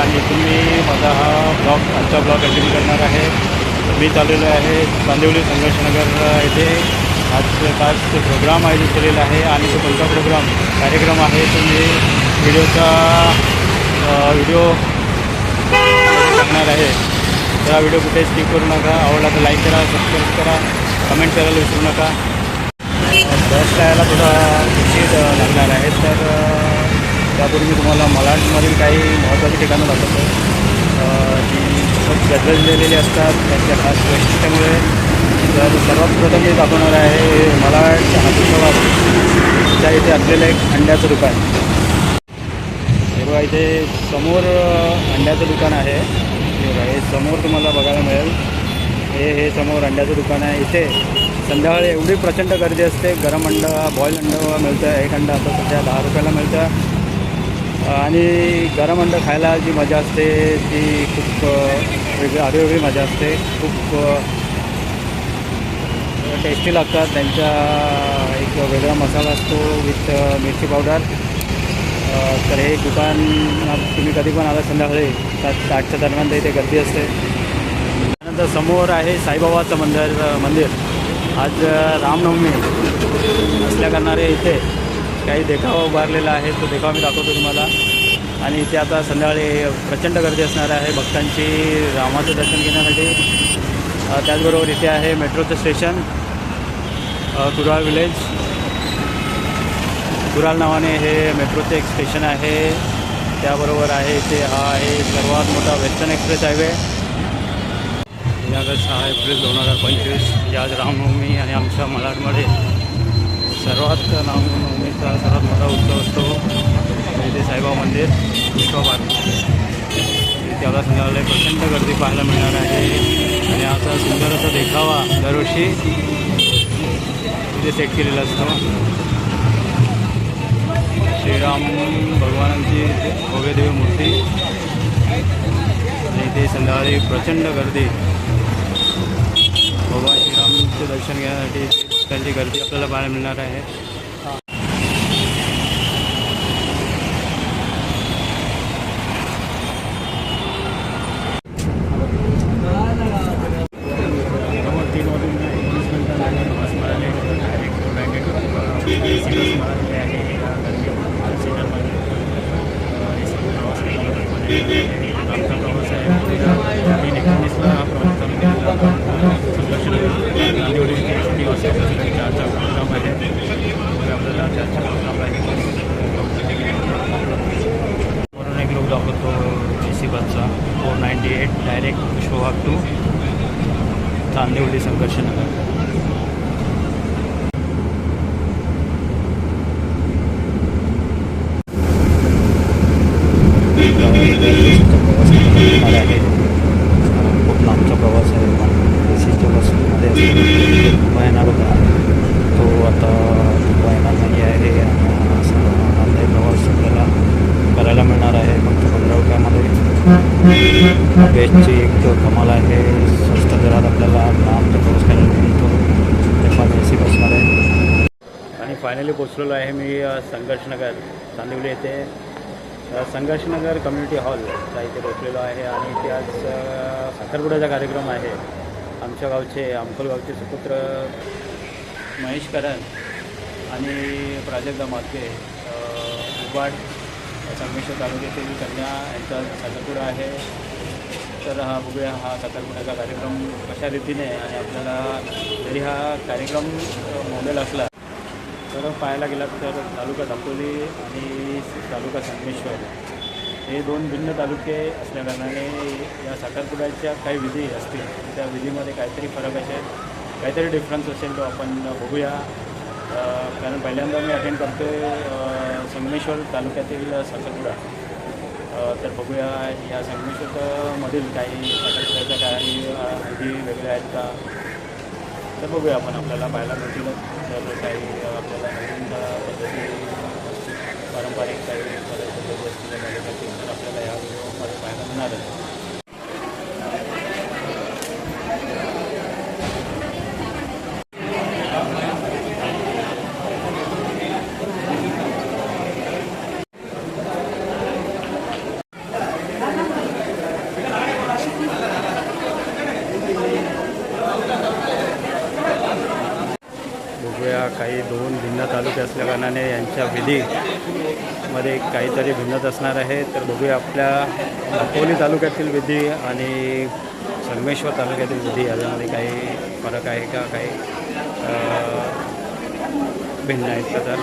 आणि तुम्ही माझा हा ब्लॉग आजचा ब्लॉग कंटिन्यू करणार आहे. मी चाललेलो आहे चांदिवली संघर्षनगर येथे. आज खास प्रोग्राम आयोजित केलेला आहे आणि तो कोणता प्रोग्राम कार्यक्रम आहे तुम्ही व्हिडिओचा व्हिडिओ सांगणार आहे. तर हा व्हिडिओ कुठे स्किप करू नका. आवडला तर लाईक करा सबस्क्राईब करा कमेंट करायला विसरू नका. बस करायला थोडा उशीर लागणार आहे. तर त्यापूर्वी मी तुम्हाला मलाडमधील काही महत्त्वाची ठिकाणं दाखवतो. जी खूप गजबजलेली असतात त्यांच्या खास वैशिष्ट्यामुळे. तर सर्वात प्रथम मी दाखवणार आहे मलाड हापूसवाद इथे असलेलं एक अंड्याचं दुकान. हे इथे समोर अंड्याचं दुकान आहे. हे हे समोर तुम्हाला बघायला मिळेल. हे हे समोर अंड्याचं दुकान आहे. इथे संध्याकाळी एवढी प्रचंड गर्दी असते. गरम अंडा बॉईल अंडा मिळतं एक अंडा आता सध्या दहा रुपयाला मिळतं. आणि गरम अंड खायला जी मजा असते ती खूप वेगळी आगळीवेगळी मजा असते. खूप टेस्टी लागतात. त्यांचा एक वेगळा मसाला असतो विथ मिरची पावडर तर हे दुकान तुम्ही कधी पण आला संध्याकाळी सात आठच्या दरम्यान तर इथे गर्दी असते. त्यानंतर समोर आहे साईबाबाचं मंदिर मंदिर. आज रामनवमी असल्या कारणाने इथे काही देखावा उभारलेला आहे तो देखावा मी दाखवतो तुम्हाला. आणि इथे आता संध्याकाळी प्रचंड गर्दी असणार आहे भक्तांची रामाचं दर्शन घेण्यासाठी. त्याचबरोबर इथे आहे मेट्रोचं स्टेशन कुराळ विलेज. कुराळ नावाने हे मेट्रोचं एक स्टेशन आहे. त्याबरोबर आहे इथे हा आहे सर्वात मोठा वेस्टर्न एक्सप्रेस हायवे. ऑगस्ट सहा एप्रिल दोन हजार पंचवीस म्हणजे आज रामनवमी आणि आमच्या मलाडमध्ये सर्वात रामनवमीचा सर्वात मोठा उत्सव असतो इथे साईबाबा मंदिर विश्वभार त्याला संध्याकाळी प्रचंड गर्दी पाहायला मिळणार आहे. आणि असा सुंदर असा देखावा दरवर्षी इथे सेट केलेला असतो. श्रीराम भगवानांची भव्यदेवी मूर्ती. आणि इथे संध्याकाळी प्रचंड गर्दी. भगवान श्रीरामचे दर्शन घेण्यासाठी त्यांची गर्दी आपल्याला पाहायला मिळणार आहे समोर तीन डायरेक्ट विश्वभाग टू चांदिवली संघर्षनगर प्रवास करणार आहे खूप लांबचा प्रवास आहे ए सीच्या बसमध्ये असतो खूप येणार होता तो आता खूप येणार नाही आहे आणि हा असा आनंदायी प्रवास आपल्याला करायला मिळणार आहे फक्त पंधरा रुपयामध्ये बेस्टची एक कमाल आहे. स्वस्त दरात आपल्याला लांबचा प्रवास करायला मिळतो. ते पण ए आणि फायनली पोचलेलो आहे मी संघर्षनगर चांदिवली येथे. संघर्षनगर कम्युनिटी हॉलचा इथे पोचलेलो आहे आणि इथे आज साखरपुड्याचा कार्यक्रम आहे. आमच्या गावचे अंकोल गावचे सुपुत्र महेश करण आणि प्राजक्ता मातके उबाट उबाड संगमेश्वर तालुक्यातील कन्या यांचा साखरपुडा आहे. तर हा बघूया हा साखरपुड्याचा कार्यक्रम कशा रीतीने आणि आपल्याला जरी हा कार्यक्रम मोबाईल असला तर पाहायला गेलात तर तालुका दापोली आणि तालुका संगमेश्वर हे दोन भिन्न तालुके असल्याकारणाने या साखरपुड्याच्या काही विधी असतील त्या विधीमध्ये काहीतरी फरक असेल काहीतरी डिफरन्स असेल तो आपण बघूया. कारण पहिल्यांदा मी अटेंड करतो आहे संगमेश्वर तालुक्यातील साखरपुडा. तर बघूया या संगमेश्वरमधील काही साखरपुड्याच्या काही अ, विधी वेगळ्या आहेत का? तर बघूया आपण आपल्याला पाहायला मिळतीलच तर काही आपल्याला नवीन पद्धती पारंपरिक काही पद्धती असतील तर आपल्याला या व्हिडिओमध्ये पाहायला मिळणार असल्या कारणाने विधीमध्ये काहीतरी भिन्नत असणार आहे. तर बघूया आपल्या अकोली तालुक्यातील विधी आणि संगमेश्वर तालुक्यातील विधी याच्यामध्ये काही फरक आहे का? काही भिन्न आहेत का तर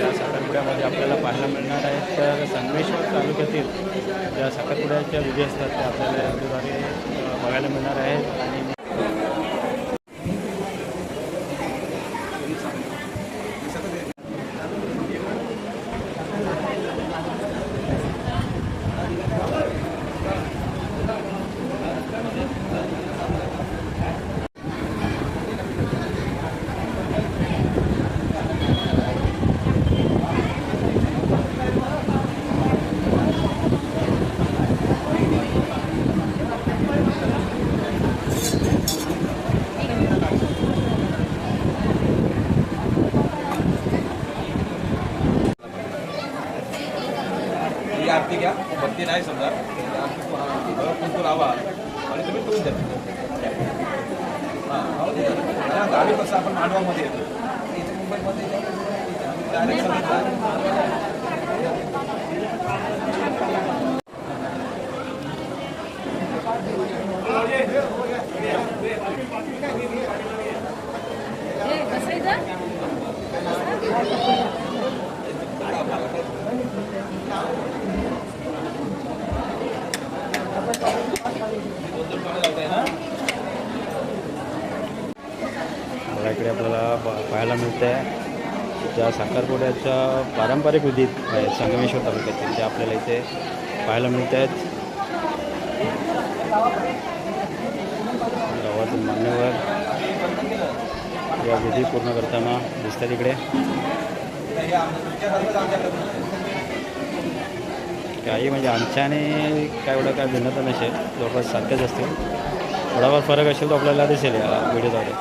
या साखरपुड्यामध्ये आपल्याला पाहायला मिळणार आहे तर संगमेश्वर तालुक्यातील ज्या साखरपुड्याच्या विधी असतात त्या आपल्याला याद्वारे बघायला मिळणार आहेत. आणि आरती घ्या. बत्ती नाही समजा. कुंकू लावा आणि तुम्ही ठेवून द्या. हां, गावी कसं आपण मांडवामध्ये येतो. मुंबईमध्ये डायरेक्ट समजा मला इकडे आपल्याला पाहायला मिळतं आहे साखरपुड्याच्या पारंपरिक विधी आहेत संगमेश्वर तालुक्यातील त्या आपल्याला इथे पाहायला मिळत आहेत गावातील मान्यवर या विधी पूर्ण करताना दिसतात इकडे. काही म्हणजे आमच्याने काय एवढं काय भिन्नता नसेल जवळपास सारखेच असतील. थोडाफार फरक असेल तो आपल्याला दिसेल या व्हिडिओद्वारे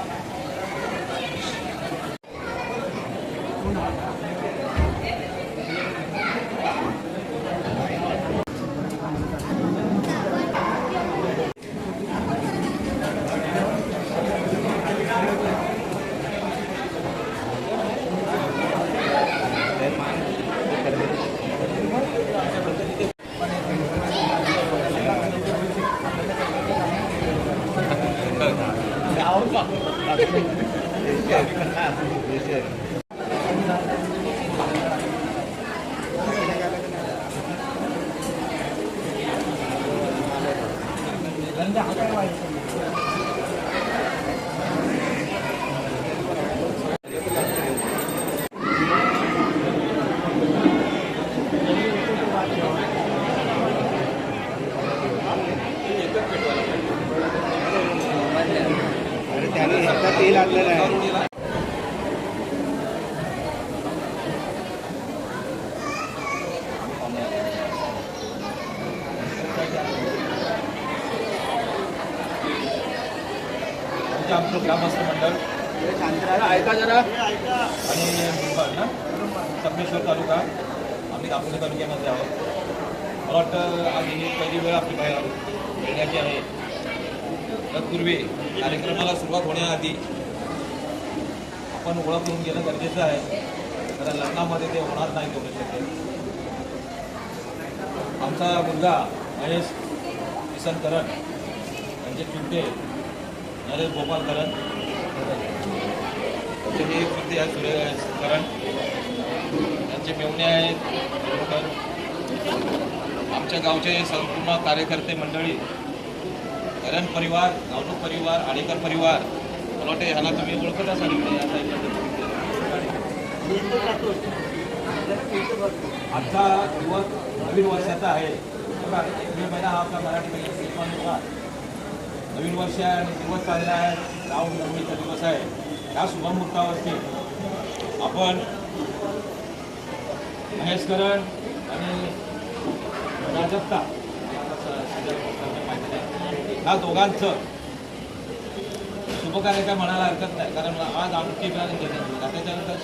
आमचं आमचं ग्रामस्थ मंडळ ऐका जरा आणि मुंबई ना संगमेश्वर तालुका आम्ही दापोली तालुक्यामध्ये आहोत मला वाटतं आज ही पहिली वेळ आपली बाहेर येण्याची आहे तत्पूर्वी कार्यक्रमाला सुरुवात होण्याआधी आपण ओळख करून घेणं गरजेचं आहे. कारण लग्नामध्ये ते होणार नाही तेवढं शक्य. आमचा मुलगा महेश किसन करण यांचे पिंपे नरेश गोपाल करण. हे कृती आहे सुरेश करण. त्यांचे मेवणे आहेत आमच्या गावचे संपूर्ण कार्यकर्ते मंडळी करण परिवार गावडूक परिवार आडेकर परिवार मला वाटते ह्याला तुम्ही ओळखत असाल या साईडला. आजचा दिवस नवीन वर्षाचा आहे. मे महिना हा आपला मराठी महिन्याचा होता. नवीन वर्ष आहे आणि दिवस चालला आहे रामनवमीचा दिवस आहे. या शुभमुहूर्तावरती आपण महेशकरण आणि राजप्ता ह्या दोघांचं शुभकार्य काय म्हणायला हरकत नाही कारण आज आमची त्याच्यानंतर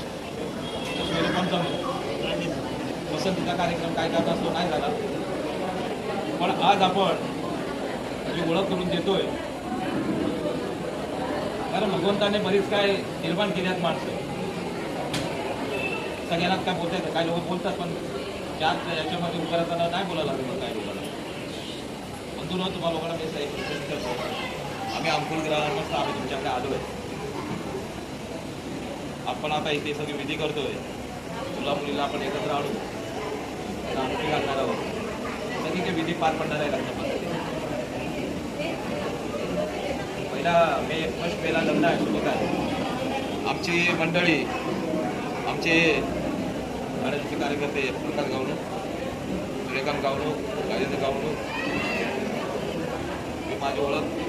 पण जमलं पसंतीचा कार्यक्रम काय करत असतो नाही झाला. पण आज आपण जी ओळख करून देतोय कारण भगवंताने बरीच काय निर्माण केली आहेत माणसं. सगळ्यांना काय बोलता येतं काही लोक बोलतात पण त्यात याच्यामध्ये उभं राहताना नाही बोलायला लागलं काय लोकांना तुला तुम्हाला लोकांना मी करतो आम्ही अंकुल ग्रहांमस्त आम्ही तुमच्याकडे आलो आहे आपण आता इथे सगळी विधी करतोय. मुला मुलीला आपण एकत्र आणू. त्यांना घालणार आहोत. सगळी काही विधी पार पडणार आहे लग्न पहिला मे फर्स्ट मेला लग्न आहे शुभ काय आमची मंडळी आमचे गणेशचे कार्यकर्ते प्रकाश गावणू सूर्यकांत गावणू राजेंद्र गावणू मी माझी ओळख.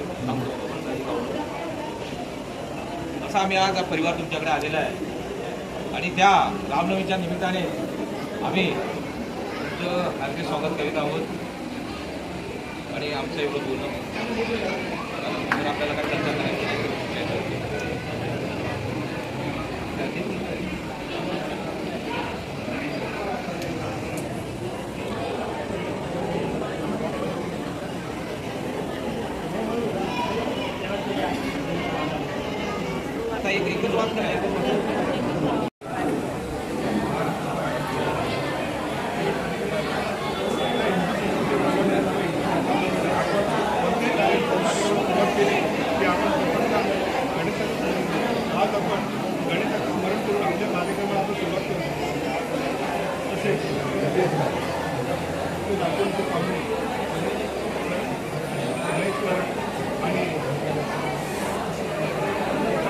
असा आम्ही आज हा परिवार तुमच्याकडे आलेला आहे. आणि त्या रामनवमीच्या निमित्ताने आम्ही तुमचं हार्दिक स्वागत करीत आहोत. आणि आमचं एवढं बोलणं आपल्याला काय चर्चा करायची नाही. आता एक एकच वाद करा एकच वाद. आज आपण गणिताचं स्मरण करून आमच्या कार्यक्रमाला आपण सुरुवात करू तसेच आपण ते पाहुणे गणेश्वर आणि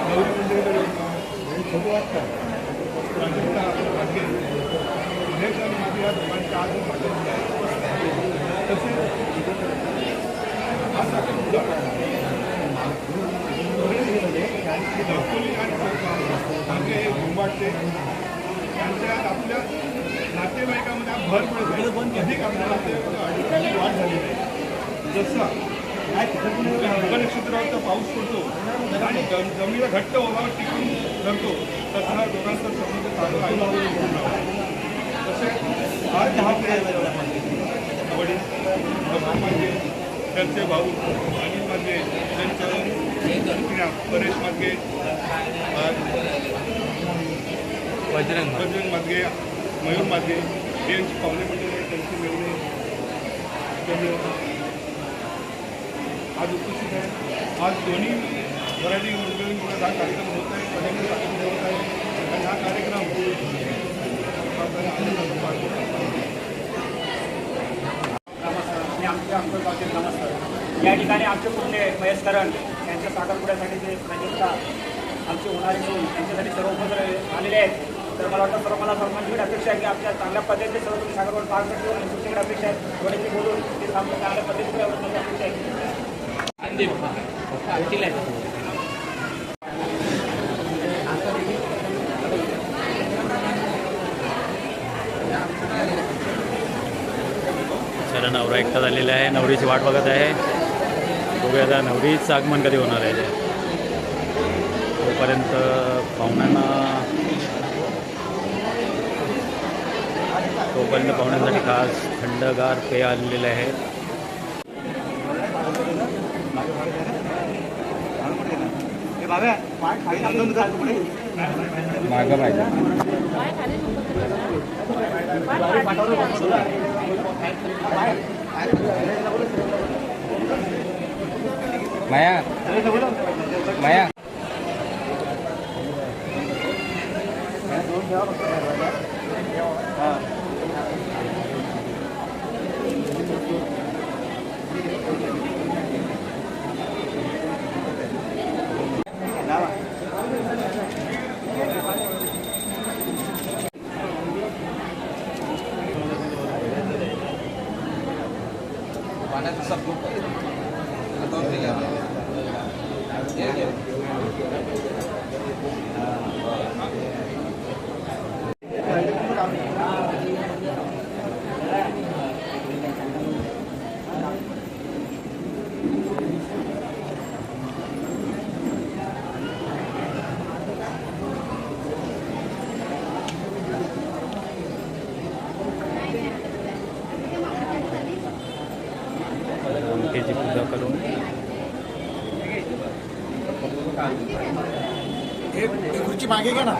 गौरी मंदिराकडे छोटं वाटतं प्राजक्ता वाटते गणेश आणि माझी या दोघांच्या आज पाठवली आहे तसेच आज आपण उदाहरण दाखवली आणि हे घुंबाटते त्यांच्यात आपल्या आज भर पडत आहे अधिक आपल्या नातेवाईकामध्ये वाढ झालेली आहे जसं नक्षत्रावरचा पाऊस पडतो आणि जम- जमिनीला घट्ट ओलावा टिकून धरतो तसा दोघांचा संबंध चालू आहे तसे आज हा वडील माझे त्यांचे भाऊ अनिल माझे त्यांचं परेश मार्गे बजरंग बजरंग मार्गे मयूर मार्गे हे यांची पाहुणे मंडळी आहेत त्यांची मिळणे त्यामुळे आज उपस्थित आहे आज दोन्ही मराठी मंडळींमुळे हा कार्यक्रम होत आहे पहिल्यांदा कार्यक्रम होत आहे आणि हा कार्यक्रम। आपल्याला आनंदाचा पार आमचं गावचे नमस्कार। या ठिकाणी आमचे पुढले महेश करण यांच्या साखरपुड्यासाठी जे प्राजक्ता आमचे होणारे सून त्यांच्यासाठी सर्व उपस्थित आलेले आहेत. तर मला वाटतं सर्व मला सर्वांकडे अपेक्षा आहे की आपल्या चांगल्या पद्धतीने सर्व तुम्ही साखरपुडा पार पडतो तुमच्याकडे अपेक्षा आहे थोडीशी बोलून ते सामने चांगल्या पद्धतीने अपेक्षा आहे चला नवरा एकटा झालेला आहे. नवरीची वाट बघत आहे. बघूया आता नवरीचं आगमन कधी होणार आहे. तोपर्यंत पाहुण्यांना तोपर्यंत पाहुण्यासाठी खास थंडगार पेय आणलेलं आहे. मागं पाहिजे माया. माया. खुर्ची मागे घ्या ना.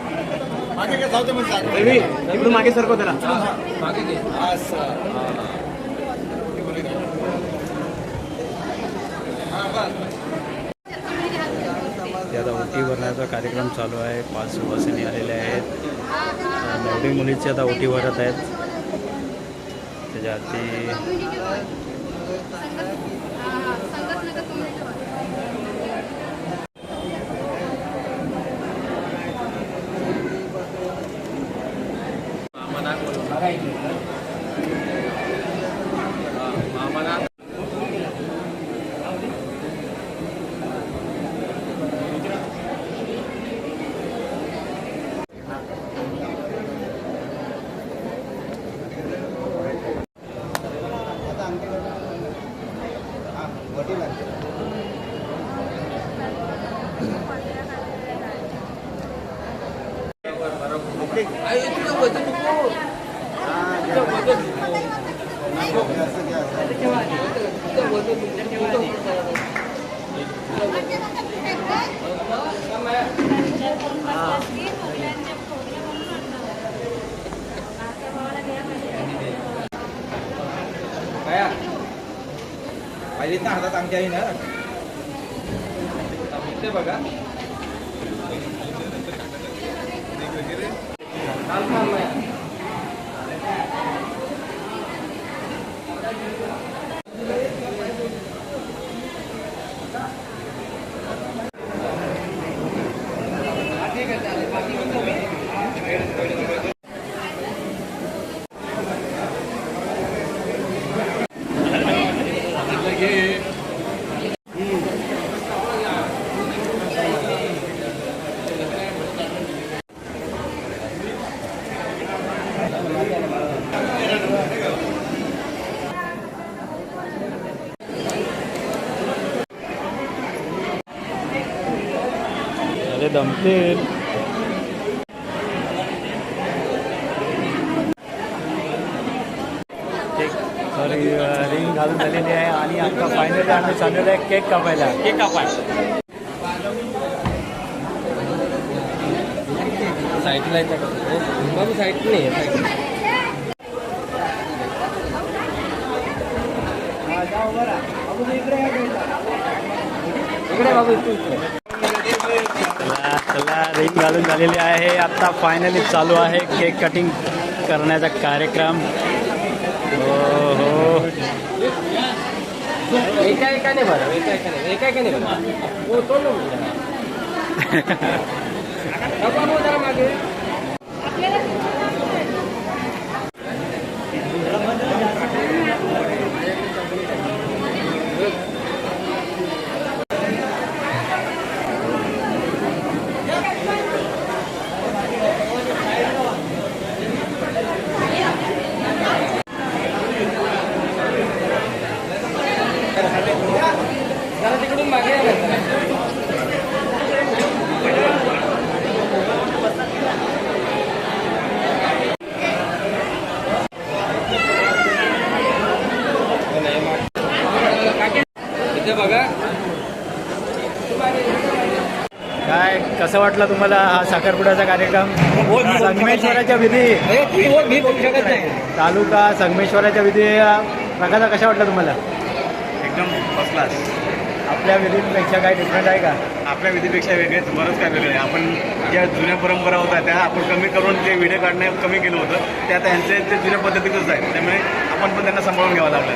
मागे घ्या जाऊ दे म्हणजे मागे सरको त्याला. ते आता ओटी भरण्याचा कार्यक्रम चालू आहे. पाच सुवासिनी आलेल्या आहेत. नवरी मुलीची आता ओटी भरत आहेत. त्याच्या आधी काय पाहिजेत ना हातात आमच्या आहे ना ते बघा अरे दमतील केक सॉरी रिंग घालून झालेली आहे आणि आता फायनली आम्ही चाललेलो आहे केक कापायला. केक कापाय. साईडला साईड नाही चला रिंग घालून झालेली आहे. आता फायनली चालू आहे केक कटिंग करण्याचा कार्यक्रम. हो हो. एका एकाने बरं एका एकाने एका एकाने बरं हो तो नको बाबू जरा मागे जरा वाटलं तुम्हाला हा साखरपुड्याचा कार्यक्रम? संगमेश्वराच्या विधी. तालुका संगमेश्वराच्या विधी प्रकार कशा वाटला तुम्हाला? एकदम फर्स्ट क्लास आपल्या विधींपेक्षा काही डिफरंट आहे का? आपल्या विधीपेक्षा वेगळेच बरंच काय वेगळं. आहे आपण ज्या जुन्या परंपरा होत्या त्या आपण कमी करून जे व्हिडिओ काढणे कमी केलं होतं. ते आता यांचे ते जुन्या पद्धतीतच आहे. त्यामुळे आपण पण त्यांना सांभाळून घ्यावं लागलं.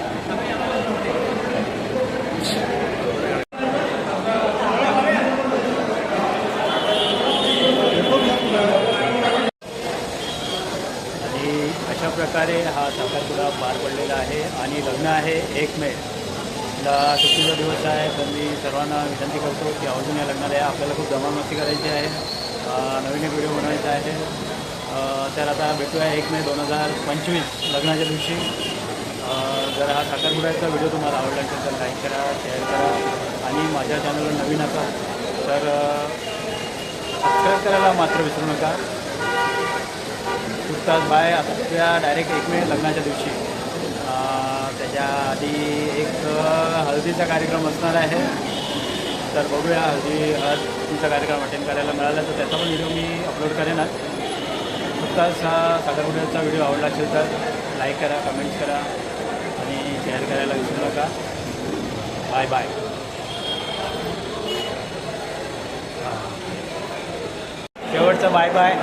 प्रकारे हा साखरपुडा पार पडलेला आहे आणि लग्न आहे एक मे. ला सुट्टीचा दिवस आहे तर मी सर्वांना विनंती करतो की आवर्जून या लग्नाला या. आपल्याला खूप धमाल करायची आहे. नवीन एक व्हिडिओ बनवायचा आहे. तर आता भेटूया एक मे दोन हजार पंचवीस लग्नाच्या दिवशी. जर हा साखरपुड्याचा व्हिडिओ तुम्हाला आवडला असेल तर लाईक करा शेअर करा आणि माझ्या चॅनलवर नवीन असाल तर सबस्क्राईब करायला मात्र विसरू नका. तुर्तास बाय आता डायरेक्ट एक मे लग्नाच्या दिवशी. त्याच्या आधी एक हळदीचा कार्यक्रम असणार आहे. तर बघूया हळदी हळदीचा कार्यक्रम अटेंड करायला मिळाला तर त्याचा पण व्हिडिओ मी अपलोड करेनच नुकताच हा साखरपुड्याचा व्हिडिओ आवडला असेल तर लाईक करा कमेंट्स करा आणि शेअर करायला विसरू नका. बाय बाय शेवटचं बाय बाय